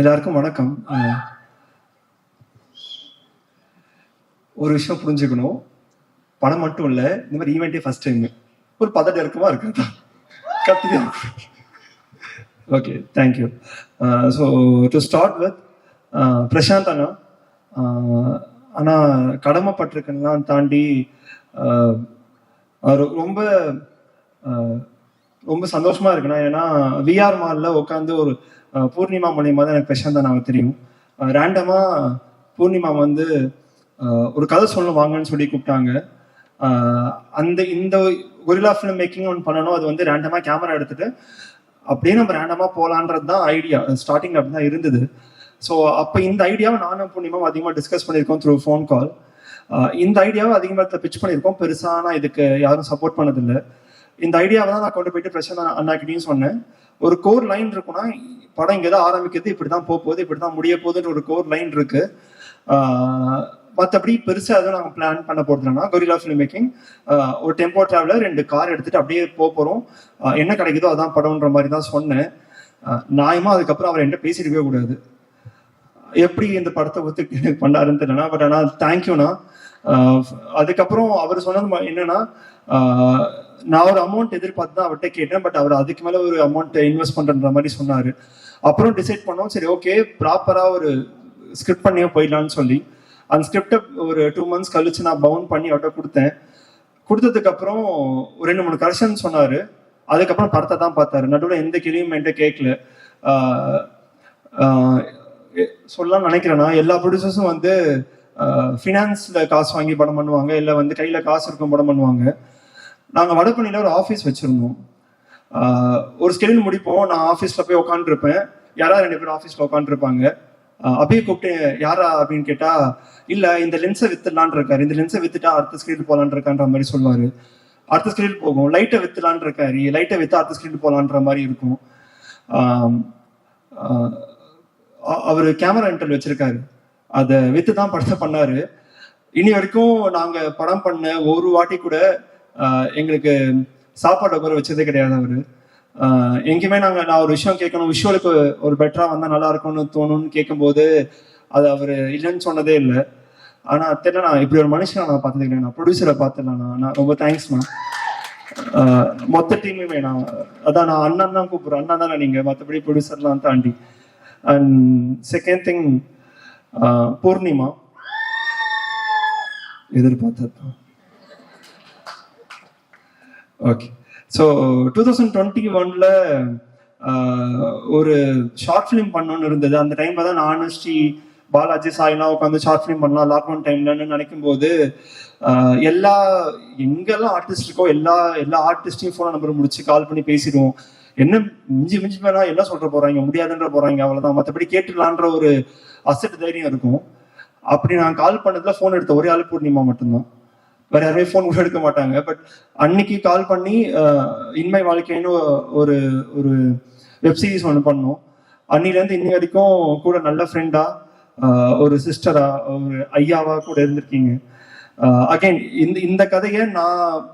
எல்லாருக்கும் வணக்கம். ஒரு விஷயம் புரிஞ்சுக்கணும். பணம் மட்டும் இல்ல இந்த மாதிரி ஈவெண்ட்டே ஃபர்ஸ்ட் டைம் ஒரு பதட்டம் இருக்குமா இருக்காதா கத்தியா okay thank you so to start with Prasanth அண்ணா. ஆனால் கடமைப்பட்டிருக்கெல்லாம் தாண்டி அவர் ரொம்ப ரொம்ப சந்தோஷமா இருக்குண்ணா. ஏன்னா விஆர் மால்ல உட்காந்து ஒரு பூர்ணிமா மூலியமா தான் எனக்கு பிரசாந்த் அண்ணாவை தெரியும். ரேண்டமா பூர்ணிமா வந்து ஒரு கதை சொல்லணும் வாங்கன்னு சொல்லி கூப்பிட்டாங்க. அந்த இந்த கொரில்லா ஃபிலிம் மேக்கிங் ஒன்று பண்ணணும். அது வந்து ரேண்டமாக கேமரா எடுத்துட்டு அப்படியே நம்ம ரேண்டமாக போகலான்றது தான் ஐடியா ஸ்டார்டிங் அப்படி தான் இருந்தது. ஸோ அப்போ இந்த ஐடியாவை நானும் பூர்ணிமாவும் அதிகமாக டிஸ்கஸ் பண்ணியிருக்கோம் த்ரூ ஃபோன் கால் இந்த ஐடியாவை அதிகமாக பிச் பண்ணியிருக்கோம். பெருசாக நான் இதுக்கு யாரும் சப்போர்ட் பண்ணதில்லை. இந்த ஐடியாவை தான் நான் கொண்டு போயிட்டு பிரச்சனை அண்ணாக்கிட்டையும் சொன்னேன். ஒரு கோர் லைன் இருக்குன்னா படம் இங்கே தான் ஆரம்பிக்கிறது இப்படி தான் போக போகுது இப்படி தான் முடிய போகுதுன்னு ஒரு கோர் லைன் இருக்கு. மற்றபடி பெருசாக எதுவும் நாங்கள் பிளான் பண்ண போகிறதுனா கொரிலா ஃபிலிம் மேக்கிங் ஒரு டெம்போ டிராவலர் ரெண்டு கார் எடுத்துட்டு அப்படியே போக போகிறோம் என்ன கிடைக்குதோ அதான் படம்ன்ற மாதிரி தான் சொன்னேன். நியாயமாக நியாயமா அதுக்கப்புறம் அவர் என்கிட்ட பேசியிருக்கவே கூடாது. எப்படி இந்த படத்தை ஒத்து பண்ணாருன்னு தெரியலனா பட் ஆனால் தேங்க்யூண்ணா அதுக்கப்புறம் அவர் சொன்னது என்னன்னா நான் ஒரு அமௌண்ட் எதிர்பார்த்து தான் அவர்கிட்ட கேட்டேன் பட் அவர் அதுக்கு மேலே ஒரு அமௌண்ட் இன்வெஸ்ட் பண்ணுற மாதிரி சொன்னாரு. அப்புறம் டிசைட் பண்ணோம் சரி ஓகே ப்ராப்பராக ஒரு ஸ்கிரிப்ட் பண்ணியே போயிடலாம்னு சொல்லி. அந்த ஸ்கிரிப்டை ஒரு டூ மந்த்ஸ் கழிச்சு நான் பவுன் பண்ணி அவர்கிட்ட கொடுத்தேன். கொடுத்ததுக்கப்புறம் ஒரு ரெண்டு மூணு கரெக்ஷன் சொன்னார். அதுக்கப்புறம் படத்தை தான் பார்த்தாரு. நடுவில் எந்த கேள்வியும் என்கிட்ட கேட்கல. சொல்லலாம்னு நினைக்கிறேன்னா எல்லா ப்ரொடியூசர்ஸும் வந்து ஃபினான்ஸில் காசு வாங்கி படம் பண்ணுவாங்க இல்லை வந்து கையில் காசு இருக்கும் படம் பண்ணுவாங்க. நாங்கள் வடபழனியில் ஒரு ஆஃபீஸ் வச்சுருந்தோம். ஒரு ஸ்கெடியூல் முடிப்போம். நான் ஆஃபீஸில் போய் உட்காந்துருப்பேன் யாராவது ரெண்டு பேரும் ஆஃபீஸில் உட்காந்துருப்பாங்க அப்படியே கூப்பிட்டு யாரா? அப்படின்னு கேட்டா இல்ல இந்த லென்ஸை வித்துலான் இருக்காரு. இந்த லென்ஸை வித்துட்டா அடுத்த ஸ்கிரீன் போலான் இருக்கான்ற மாதிரி சொல்லுவாரு. அடுத்த ஸ்கிரீன் போகும். லைட்டை வித்துலான் இருக்காரு. லைட்டை வித்து அடுத்த ஸ்கிரீன் போலான்ற மாதிரி இருக்கும். அவர் கேமரா இன்டர்வியூ வச்சிருக்காரு. அதை வித்து தான் படத்தை பண்ணாரு. இனி வரைக்கும் நாங்க படம் பண்ண ஒரு வாட்டி கூட எங்களுக்கு சாப்பாடு உட்கார வச்சதே கிடையாது அவர். எங்கேயுமே நாங்கள் நான் ஒரு விஷயம் கேட்கணும். விஷுவலுக்கு ஒரு பெட்டராக வந்தால் நல்லா இருக்கும்னு தோணும்னு கேட்கும்போது அது அவர் இல்லைன்னு சொன்னதே இல்லை. ஆனால் தெரியல நான் இப்படி ஒரு மனுஷனை நான் பார்த்தது நான் ப்ரொடியூசரை பார்த்துலாம் நான் ரொம்ப தேங்க்ஸ்மா மொத்த டீமுமே நான் அதான் நான் அண்ணன் தான் கூப்பிடுறேன். அண்ணன் தானே நீங்கள் மற்றபடி ப்ரொடியூசர்லாம் தாண்டி. And second thing Poornima. எதிர்பார்த்தது. Okay so two thousand twenty ஒன்ல ஒரு ஷார்ட் ஃபிலிம் பண்ணணும்னு இருந்தது. அந்த டைம்ல தான் நானும் ஸ்ரீ பாலாஜி சாய்லாம் உட்காந்து ஷார்ட் ஃபிலிம் பண்ணலாம் லாக்டவுன் டைம்லன்னு நினைக்கும் போது எல்லா எங்கெல்லாம் ஆர்டிஸ்ட் இருக்கோ எல்லா எல்லா ஆர்டிஸ்டையும் ஃபோன் நம்பர் முடிச்சு கால் பண்ணி பேசிடுவோம். என்ன மிஞ்சி மிஞ்சி வேணா என்ன சொல்ற போறாங்க? முடியாதுன்ற போறாங்க அவ்வளவுதான். மற்றபடி கேட்டுடலான்ற ஒரு அசட் தைரியம் இருக்கும். அப்படி நான் கால் பண்ணதுல ஃபோன் எடுத்த ஒரே ஆள் பூர்ணிமா மட்டும்தான். வேற யாருமே ஃபோன் கூட எடுக்க மாட்டாங்க. பட் அன்னைக்கு கால் பண்ணி இன்மை வாழ்க்கைன்னு ஒரு ஒரு வெப்சீரிஸ் ஒன்று பண்ணோம். அன்னிலேருந்து இன்னி வரைக்கும் கூட நல்ல ஃப்ரெண்டா ஒரு சிஸ்டரா ஒரு ஐயாவா கூட இருந்திருக்கீங்க. அகைன் இந்த இந்த கதையை நான்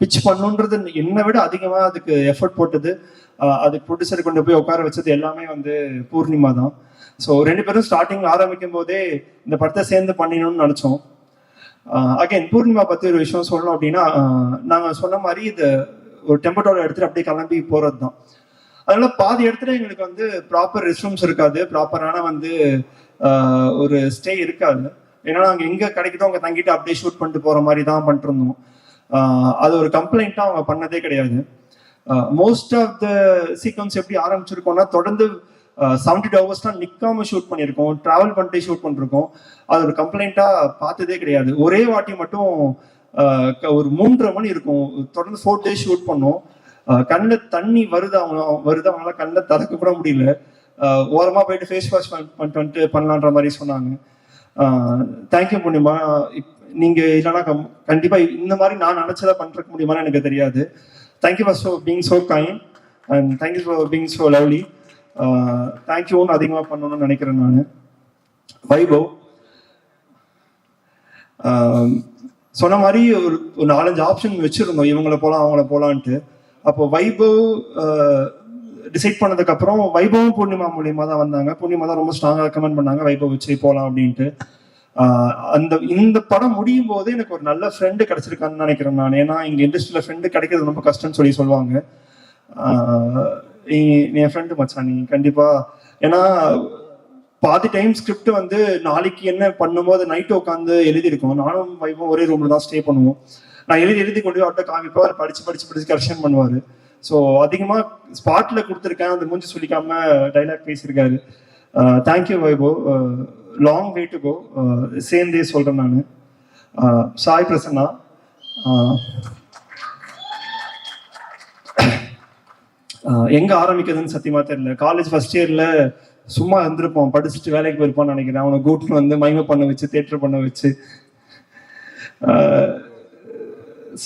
பிச் பண்ணுன்றது என்னை விட அதிகமாக அதுக்கு எஃபர்ட் போட்டது. அது அதுக்கு ப்ரொடியூசர் கொண்டு போய் உட்கார வச்சது எல்லாமே வந்து பூர்ணிமா தான் ஸோ ரெண்டு பேரும் ஸ்டார்டிங் ஆரம்பிக்கும் போதே இந்த படத்தை சேர்ந்து பண்ணிடணும்னு நினச்சோம். Uh, அகைன் பூர்ணிமா பத்தி ஒரு விஷயம் சொல்லணும் அப்படின்னா நாங்கள் நாங்க சொன்ன மாதிரி இது ஒரு டெம்பட்டோட எடுத்துட்டு அப்படியே கிளம்பி போறது தான் அதனால பாதி இடத்துல எங்களுக்கு வந்து ப்ராப்பர் ரெஸ்ட் ரூம்ஸ் இருக்காது ப்ராப்பரான வந்து uh, ஒரு ஸ்டே இருக்காது. ஏன்னா நாங்க எங்க கிடைக்குதோ அவங்க தங்கிட்டு அப்படியே ஷூட் பண்ணிட்டு போற மாதிரி தான் பண்ணிட்டுருந்தோம். அது ஒரு கம்ப்ளைண்ட்டா அவங்க பண்ணதே கிடையாது. மோஸ்ட் ஆஃப் த சீக்வன்ஸ் எப்படி ஆரம்பிச்சிருக்கோம்னா தொடர்ந்து செவன்டி டூ ஹவர்ஸ் தான் ஷூட் பண்ணியிருக்கோம். ட்ராவல் பண்ணிட்டு ஷூட் பண்ணிருக்கோம். அது ஒரு கம்ப்ளைண்ட்டாக பார்த்ததே கிடையாது. ஒரே வாட்டி மட்டும் க- ஒரு மூன்றரை மணி இருக்கும். தொடர்ந்து ஃபோர் டேஸ் ஷூட் பண்ணோம். கண்ணில் தண்ணி வருது அவங்க வருது. அவங்களால கண்ணில் திறக்க கூட முடியல. ஓரமாக போயிட்டு ஃபேஸ் வாஷ் பண்ணிட்டு வந்துட்டு பண்ணலான்ற மாதிரி சொன்னாங்க. தேங்க்யூ பூர்ணிமா இப்- நீங்க இல்லைன்னா கம்- கண்டிப்பா இந்த மாதிரி நான் நினைச்சதை பண்ணுறக்க முடியுமான்னு எனக்கு தெரியாது. Thank you for so being so kind and thank you for being so lovely தேங்க்யூன்னு அதிகமாக பண்ணணும்னு நினைக்கிறேன் நான். வைபவ். சொன்ன மாதிரி ஒரு ஒரு நாலஞ்சு ஆப்ஷன் வச்சுருந்தோம். இவங்கள போகலாம் அவங்கள போகலான்ட்டு அப்போ வைபவ் டிசைட் பண்ணதுக்கப்புறம் வைபவம் பூர்ணிமா மூலியமாக தான் வந்தாங்க. பூர்ணிமா தான் ரொம்ப ஸ்ட்ராங்காக ரெக்கமெண்ட் பண்ணாங்க. வைபவ் வச்சு போகலாம் அப்படின்ட்டு. அந்த இந்த படம் முடியும் போது எனக்கு ஒரு நல்ல ஃப்ரெண்டு கிடைச்சிருக்கான்னு நினைக்கிறேன் நான். ஏன்னா இங்கே இண்டஸ்ட்ரியில் ஃப்ரெண்டு கிடைக்கிறது ரொம்ப கஷ்டம்னு சொல்லி சொல்லுவாங்க. நீ- என் ஃப்ரெண்டு மச்சான் நீ கண்டிப்பா. ஏன்னா பாதி டைம் ஸ்கிரிப்ட் வந்து நாளைக்கு என்ன பண்ணும்போது நைட்டு உட்காந்து எழுதியிருக்கோம். நானும் வைப்போம் ஒரே ரூம்ல தான் ஸ்டே பண்ணுவோம். நான் எழுதி எழுதி கொண்டு போய் அவர்கிட்ட காமிப்பேன் அவர் படிச்சு படிச்சு படிச்சு கரெக்ஷன் பண்ணுவாரு. ஸோ அதிகமா ஸ்பாட்ல கொடுத்துருக்கேன். அந்த மூஞ்சி சொல்லிக்காம டைலாக் பேசியிருக்காரு. தேங்க்யூ வைபோ. லாங் வே டு கோ சேர்ந்தே சொல்றேன் நான். சாய் பிரசன்னா. எங்க ஆரம்பிக்கிறதுன்னு சத்தியமா தெரியல. காலேஜ் ஃபர்ஸ்ட் இயர்ல சும்மா இருந்திருப்போம். படிச்சுட்டு வேலைக்கு போயிருப்பான்னு நினைக்கிறேன். அவனை கூட்டின்னு வந்து மைமை பண்ண வச்சு தேட்டர் பண்ண வச்சு.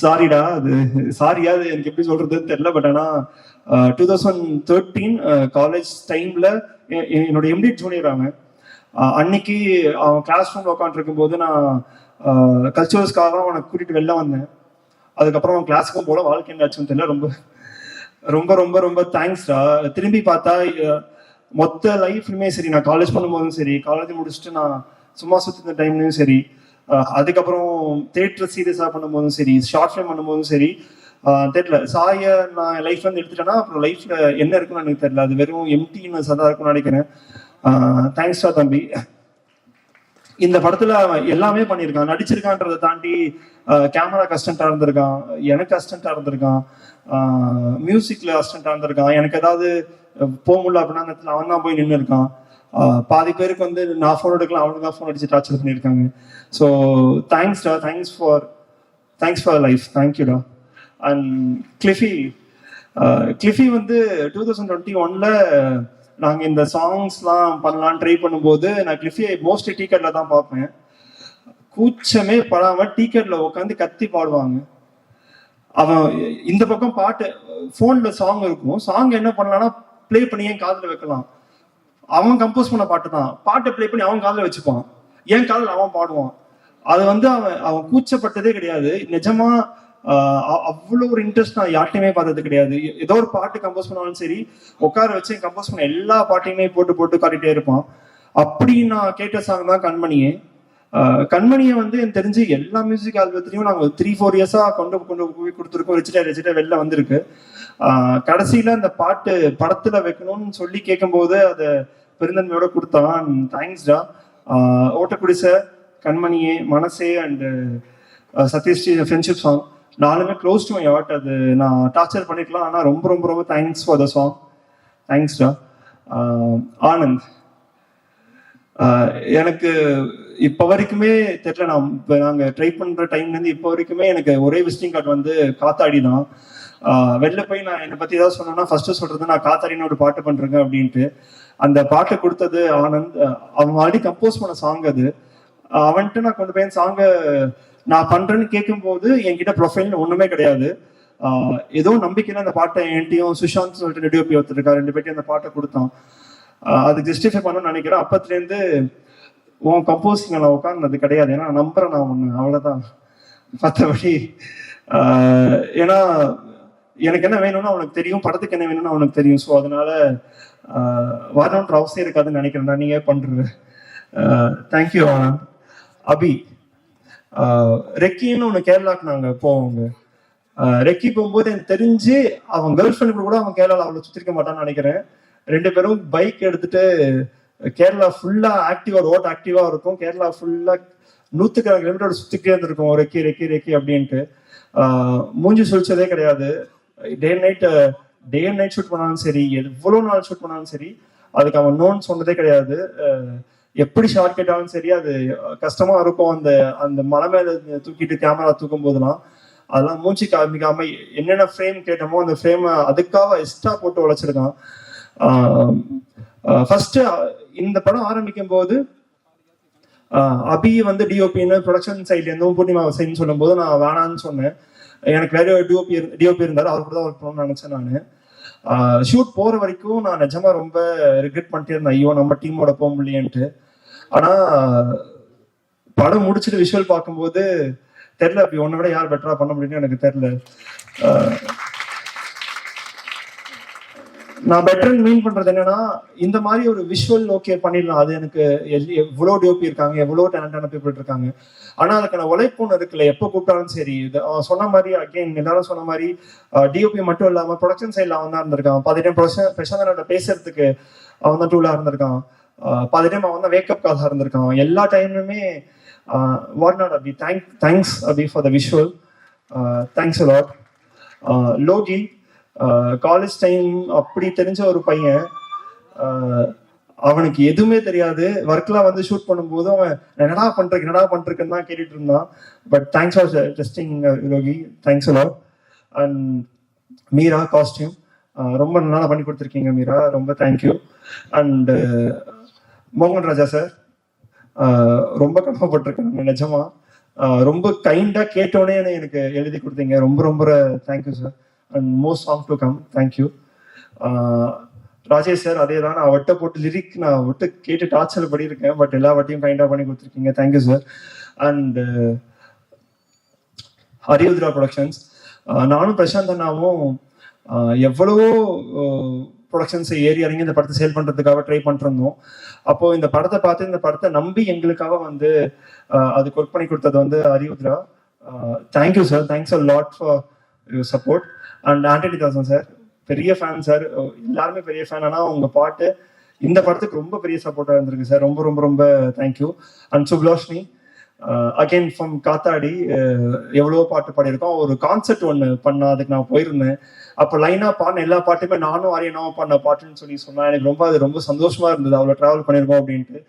சாரிடா அது சாரியா அது எனக்கு எப்படி சொல்றதுன்னு தெரியல. பட் ஆனா டூ தௌசண்ட் தேர்ட்டீன் காலேஜ் டைம்ல என்னோட எம்டி ஜூனியர் அவன். அன்னைக்கு அவன் கிளாஸ் ரூம்ல உட்காந்துருக்கும் போது நான் கல்ச்சுரல்ஸ்க்காக அவனை கூட்டிட்டு வெளில வந்தேன். அதுக்கப்புறம் அவன் கிளாஸுக்கும் போல வாழ்க்கை என்னாச்சுன்னு தெரியல. ரொம்ப ரொம்ப ரொம்ப ரொம்ப தேங்க்ஸ்டா திரும்பி பார்த்தா மொத்த லைஃப்லுமே சரி நான் காலேஜ் பண்ணும்போதும் சரி காலேஜ் முடிச்சுட்டு நான் சும்மா சுத்தின டைம்லையும் சரி அதுக்கப்புறம் தேட்டர் சீரியஸாக பண்ணும்போதும் சரி ஷார்ட் ஃபிலிம் பண்ணும்போதும் சரி தெரியல. சாய நான் லைஃப் வந்து எடுத்துட்டேன்னா அப்புறம் லைஃப்ல என்ன இருக்குன்னு எனக்கு தெரியல. அது வெறும் எம்டின்னு சதா இருக்கும்னு நினைக்கிறேன். தேங்க்ஸ்டா தம்பி. இந்த படத்துல அவன் எல்லாமே பண்ணியிருக்கான். நடிச்சிருக்கான்றதை தாண்டி கேமரா கஸ்டண்டா இருந்திருக்கான். எனக்கு அசிஸ்டண்டா இருந்திருக்கான். மியூசிக்ல அசிஸ்டண்டா இருந்திருக்கான். எனக்கு ஏதாவது போக முடியல அப்படின்னா அந்த இடத்துல அவன் தான் போய் நின்று இருக்கான். பாதி பேருக்கு வந்து நான் ஃபோன் எடுக்கலாம் அவனுக்கு தான் ஃபோன் அடிச்சு டார்ச்சர் பண்ணியிருக்காங்க. So தேங்க்ஸ்டா thanks for thanks for life தேங்க்யூடா and கிளிஃபி கிளிஃபி வந்து டூ தௌசண்ட் டுவெண்ட்டி ஒன்ல நாங்க இந்த சாங்ஸ்லாம் பண்ணலாம்னு ட்ரை பண்ணும்போது நான் கிளிஃபியை மோஸ்ட்லி டீக்கெட்ல தான் பார்ப்பேன். கூச்சமே படாம டீக்கெட்ல உட்காந்து கத்தி பாடுவாங்க. அவன் இந்த பக்கம் பாட்டு ஃபோனில் சாங் இருக்கும். சாங் என்ன பண்ணலாம்னா ப்ளே பண்ணி என் காதில் வைக்கலாம். அவன் கம்போஸ் பண்ண பாட்டு தான். பாட்டை ப்ளே பண்ணி அவன் காதில் வச்சுப்பான். என் காதில் அவன் பாடுவான். அது வந்து அவன் அவன் கூச்சப்பட்டதே கிடையாது. நிஜமா அவ்வளோ ஒரு இன்ட்ரெஸ்ட் நான் யார்ட்டையுமே பார்த்தது கிடையாது. ஏதோ ஒரு பாட்டு கம்போஸ் பண்ணாலும் சரி உட்கார வச்சு கம்போஸ் பண்ண எல்லா பாட்டையுமே போட்டு போட்டு காட்டிட்டே இருப்பான். அப்படி நான் கேட்ட சாங் தான் கண்மணியே. கண்மணியை வந்து எனக்கு தெரிஞ்சு எல்லா மியூசிக் ஆல்பத்திலையும் நாங்கள் த்ரீ ஃபோர் இயர்ஸாக கொண்டு கொண்டு போய் கொடுத்துருக்கோம். வச்சுட்டே வச்சுட்டே வெளில வந்திருக்கு. கடைசியில் அந்த பாட்டு படத்தில் வைக்கணும்னு சொல்லி கேட்கும்போது அதை பெருந்தன்மையோட கொடுத்தான். தேங்க்ஸ்டா ஓட்டக்குடிசை கண்மணியே மனசே அண்டு சத்யஸ்ரீ ஃப்ரெண்ட்ஷிப் சாங் நாலுமே க்ளோஸ் டு மை ஹார்ட் அது நான் டார்ச்சர் பண்ணிக்கலாம் ஆனால் ரொம்ப ரொம்ப ரொம்ப தேங்க்ஸ் ஃபார் த சாங் தேங்க்ஸ்டா ஆனந்த். எனக்கு இப்போ வரைக்குமே தெரியல நான் இப்போ நாங்கள் ட்ரை பண்ணுற டைம்லேருந்து இப்போ வரைக்குமே எனக்கு ஒரே விசிட்டிங் கார்டு வந்து காத்தாடி தான். வெளில போய் நான் என்னை பற்றி ஏதாவது சொன்னேன்னா ஃபர்ஸ்ட் சொல்றது நான் காத்தாடின்னு ஒரு பாட்டு பண்ணுறேங்க அப்படின்ட்டு. அந்த பாட்டை கொடுத்தது ஆனந்த். அவன் ஆல்ரெடி கம்போஸ் பண்ண சாங் அது. அவன்ட்டு அவன்கிட்ட நான் கொண்டு போய் சாங்க நான் பண்றேன்னு கேட்கும்போது என்கிட்ட ப்ரொஃபைல் ஒண்ணுமே கிடையாது. ஏதோ நம்பிக்கையில அந்த பாட்டை என்கிட்டயும் சுஷாந்த் சொல்லிட்டு டிஓபி ஒருத்தருக்காரு ரெண்டு பேர்ட்டையும் அந்த பாட்டை கொடுத்தான் அது ஜஸ்டிஃபை பண்ணணும்னு நினைக்கிறேன். அப்பத்துலேருந்து உன் கம்போசிங் நான் உட்கார்ந்தது கிடையாது. ஏன்னா நான் நம்புறேன் நான் ஒன்று அவ்வளோதான் மற்றபடி ஏன்னா எனக்கு என்ன வேணும்னு அவனுக்கு தெரியும். படத்துக்கு என்ன வேணும்னு அவனுக்கு தெரியும். ஸோ அதனால வரணுன்ற அவசியம் இருக்காதுன்னு நினைக்கிறேன். நான் நீங்க பண்றது. தேங்க்யூ ஆனந்த். அபி ரெக்கின்னு ஒன்று கேரளாக்கு நாங்கள் போவோங்க. ரெக்கி போகும்போது எனக்கு தெரிஞ்சு அவன் கேர்ள் ஃப்ரெண்ட் கூட அவன் கேரளாவில் அவ்வளோ சுற்றிருக்க மாட்டான்னு நினைக்கிறேன். ரெண்டு பேரும் பைக் எடுத்துட்டு கேரளா ஃபுல்லா ஆக்டிவா ரோட் ஆக்டிவா இருக்கும். கேரளா ஃபுல்லா நூத்துக்கணக்கான கிலோமீட்டர் சுத்திட்டே இருந்திருக்கும். ரெக்கி ரெக்கி ரெக்கி அப்படின்ட்டு. மூஞ்சி சுழிச்சதே கிடையாது. Day night day and night shoot பண்ணாலும் சரி எவ்வளோ நாள் ஷூட் பண்ணாலும் சரி அதுக்கு அவன் நோன் சொன்னதே கிடையாது. எப்படி ஷார்ட் கேட்டாலும் சரி அது கஷ்டமா இருக்கும். அந்த அந்த மலை மேல தூக்கிட்டு கேமரா தூக்கும் போதெல்லாம் அதெல்லாம் மூச்சு காமிக்காம என்னென்ன ஃப்ரேம் கேட்டோமோ அந்த ஃப்ரேம் அதுக்காக எக்ஸ்ட்ரா போட்டு உழைச்சிருக்கான் ஃபர்ஸ்ட் இந்த படம் ஆரம்பிக்கும் போது அபி வந்து டிஓபின்னு ப்ரொடக்ஷன் சைட்ல இருந்தும் பூர்ணிமா சைட்னு சொல்லும்போது நான் வேணான்னு சொன்னேன். எனக்கு வேற ஒரு டிஓபி டிஓபி இருந்தாரு அவர் கூட தான் ஒர்க் பண்ணணும்னு நினைச்சேன் நான். ஷூட் போற வரைக்கும் நான் நிஜமா ரொம்ப ரிக்ரெட் பண்ணிட்டே இருந்தேன். ஐயோ நம்ம டீமோட போக முடியன்ட்டு ஆனா படம் முடிச்சுட்டு விஷுவல் பார்க்கும்போது தெரியல அப்படி ஒன்னை விட யார் பெட்டரா பண்ண முடியும்னு எனக்கு தெரியல. நான் பெட்டர்னு மீன் பண்றது என்னன்னா இந்த மாதிரி ஒரு விஷுவல் ஓகே பண்ணிடலாம். அது எனக்கு எவ்வளோ டிஓபி இருக்காங்க எவ்வளோ டேலண்டான பீப்புள் இருக்காங்க. ஆனா அதுக்கான உழைப்பு ஒன்று இருக்குல்ல எப்போ கூப்பிட்டாலும் சரி. இது அவன் சொன்ன மாதிரி அகைன் எல்லாரும் சொன்ன மாதிரி டிஓபி மட்டும் இல்லாம ப்ரொடக்ஷன் சைட்ல அவன் தான் இருந்திருக்கான். பாதி டைம் பிரசாந்தனோட பேசுறதுக்கு அவன் தான் டூலா இருந்திருக்கான். ஆஹ் பாதி டைம் அவன் வேக்கப் காலாக இருந்திருக்கான் எல்லா டைமுமே what not Abhi thank thanks Abhi for the visual thanks lot Loki college time அப்படி தெரிஞ்ச ஒரு பையன் அவனுக்கு எதுவுமே தெரியாது. ஒர்க்லாம் வந்து ஷூட் பண்ணும்போது அவன் என்னடா பண்றேன் என்னடா பண்றேன்னு தான் கேட்டுட்டு இருந்தான். But thanks for testing Yogi thanks lot and Meera costume ரொம்ப நல்லா பண்ணி கொடுத்துருக்கீங்க மீரா ரொம்ப தேங்க்யூ அண்ட் மோகன் ராஜா சார் ரொம்ப கடமைப்பட்டிருக்கேன் நிஜமா. ரொம்ப கைண்டா கேட்டோடனே எனக்கு எழுதி கொடுத்தீங்க. ரொம்ப ரொம்ப thank you sir and most song to come thank you Rajesh sir அதே தான். நான் வட்ட போட்டு லிரிக் நான் விட்டு கேட்டு டார்ச்சர் பண்ணியிருக்கேன் பட் எல்லா வட்டியும் கைண்டா பண்ணி கொடுத்துருக்கீங்க. Thank you sir and Hariyudra productions நானும் பிரசாந்த் அண்ணாவும் எவ்வளவோ ப்ரொடக்ஷன்ஸ் ஏறி இறங்கி இந்த படத்தை சேல் பண்ணுறதுக்காக ட்ரை பண்ணிருந்தோம் அப்போ இந்த படத்தை பார்த்து இந்த படத்தை நம்பி எங்களுக்காக வந்து அதுக்கு ஒர்க் பண்ணி கொடுத்தது வந்து Ariyudra thank you sir thanks a lot for your support and Antony Dasan sir பெரிய ஃபேன் சார் எல்லாருமே பெரிய ஃபேன் ஆனால் உங்கள் பாட்டு இந்த படத்துக்கு ரொம்ப பெரிய சப்போர்ட்டாக இருந்திருக்கு சார் ரொம்ப ரொம்ப ரொம்ப தேங்க்யூ அண்ட் சுப்லோஷ்னி அகைன் ஃப்ரம் காத்தாடி எவ்வளோ எவ்வளவோ பாட்டு பாடியிருக்கோம். ஒரு கான்செர்ட் ஒன்று பண்ண அதுக்கு நான் போயிருந்தேன். அப்போ லைனாக பாடின எல்லா பாட்டுமே நானும் ஆரியனாவும் பாடின பாட்டுன்னு சொல்லி சொன்னா எனக்கு ரொம்ப அது ரொம்ப சந்தோஷமா இருந்தது. அவ்வளோ ட்ராவல் பண்ணியிருக்கோம் அப்படின்ட்டு.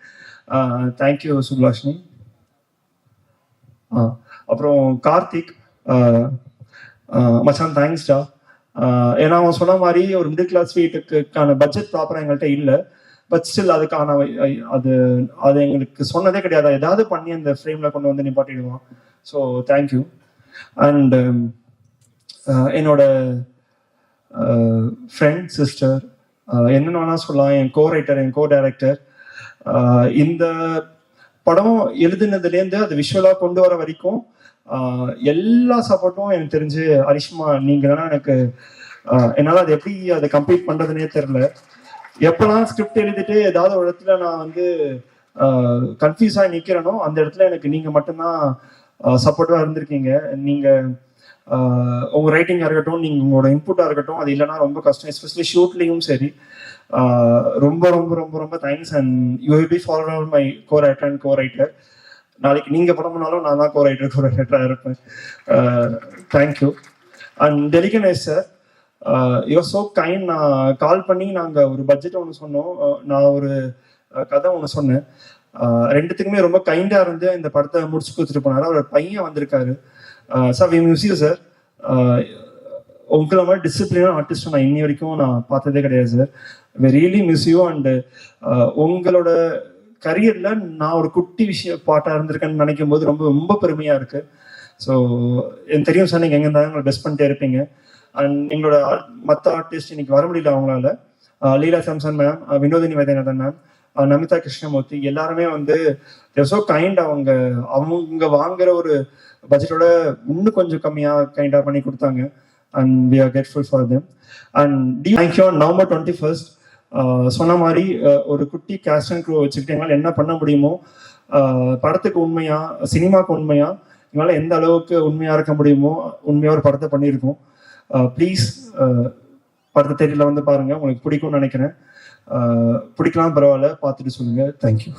தேங்க்யூ சுப்லாஷினி. ஆ, அப்புறம் கார்த்திக் மச்சான் தேங்க்ஸ்டா ஏன்னா அவன் சொன்ன மாதிரி ஒரு மிடில் கிளாஸ் வீட்டுக்கான பட்ஜெட் ப்ராப்பராக எங்கள்கிட்ட இல்லை. பட் ஸ்டில் அதுக்கான அது அது எங்களுக்கு சொன்னதே கிடையாது. ஏதாவது பண்ணி அந்த ஃப்ரேமில் கொண்டு வந்து நிப்பாட்டிடுவான். ஸோ தேங்க்யூ அண்ட் என்னோட ஃப்ரெண்ட் சிஸ்டர் என்னென்ன வேணால் சொல்லலாம். என் கோ ரைட்டர் என் கோ டைரக்டர் இந்த படம் எழுதுனதுலேருந்து அது விஷுவலாக கொண்டு வர வரைக்கும் எல்லா சப்போர்ட்டும் எனக்கு தெரிஞ்சு அரிஷ்மா நீங்கள் தான் எனக்கு என்னால் அது எப்படி அதை கம்ப்ளீட் பண்ணுறதுனே தெரில எப்பெல்லாம் ஸ்கிரிப்ட் எழுதிட்டு ஏதாவது ஒரு இடத்துல நான் வந்து கன்ஃபியூஸாக நிற்கிறேனோ அந்த இடத்துல எனக்கு நீங்கள் மட்டும்தான் சப்போர்ட்டாக இருந்திருக்கீங்க. நீங்கள் உங்கள் ரைட்டிங்காக இருக்கட்டும் நீங்கள் உங்களோட இன்புட்டாக இருக்கட்டும் அது இல்லைன்னா ரொம்ப கஷ்டம் எஸ்பெஷலி ஷூட்லேயும் சரி. ரொம்ப ரொம்ப ரொம்ப ரொம்ப thanks and you will be for my co writer and co writer நாளைக்கு நீங்கள் படம் பண்ணாலும் நான் தான் கோ ரைட்டர் கோ ரைட்டராக இருப்பேன் thank you and டெலிகனேஸ் sir you are so kind நான் கால் பண்ணி நாங்கள் ஒரு பட்ஜெட் ஒன்று சொன்னோம். நான் ஒரு கதை ஒன்று சொன்னேன். ரெண்டுத்துக்குமே ரொம்ப கைண்டாக இருந்து இந்த படத்தை முடிச்சு கொடுத்துட்டு போனார். அவர் பையன் வந்திருக்காரு. சார் வி மியூசியம் சார் உங்களை மாதிரி டிசிப்ளினான ஆர்டிஸ்ட் நான் இன்னி வரைக்கும் நான் பார்த்ததே கிடையாது sir really miss you and உங்களோட கரியர்ல நான் ஒரு குட்டி விஷய பாட்டா இருந்திருக்கேன்னு நினைக்கும் போது ரொம்ப ரொம்ப பெருமையா இருக்கு. ஸோ எனக்கு தெரியும் சார் நீங்கள் எங்கே இருந்தாலும் உங்களை பெஸ்ட் பண்ணிட்டே இருப்பீங்க. அண்ட் எங்களோட மற்ற ஆர்டிஸ்ட் இன்னைக்கு வர முடியல அவங்களால. லீலா சாம்சன் மேம் வினோதினி வைத்தியநாதன் மேம் நமிதா கிருஷ்ணமூர்த்தி எல்லாருமே வந்து ஸோ கைண்ட் அவங்க. அவங்க வாங்குற ஒரு பட்ஜெட்டோட இன்னும் கொஞ்சம் கம்மியாக கைண்டாக பண்ணி கொடுத்தாங்க. And we are grateful for them and D thank you November twenty first சொன்ன மாதிரி ஒரு குட்டி கேஸ்ட் அண்ட் க்ரூ வச்சுக்கிட்டு எங்களால் என்ன பண்ண முடியுமோ படத்துக்கு உண்மையா சினிமாவுக்கு உண்மையா எங்களால் எந்த அளவுக்கு உண்மையா இருக்க முடியுமோ உண்மையா ஒரு படத்தை பண்ணியிருக்கோம். ப்ளீஸ் படத்தை தேடியில் வந்து பாருங்க. உங்களுக்கு பிடிக்கும்னு நினைக்கிறேன். பிடிக்கலாம் பரவாயில்ல. பார்த்துட்டு சொல்லுங்க. தேங்க்யூ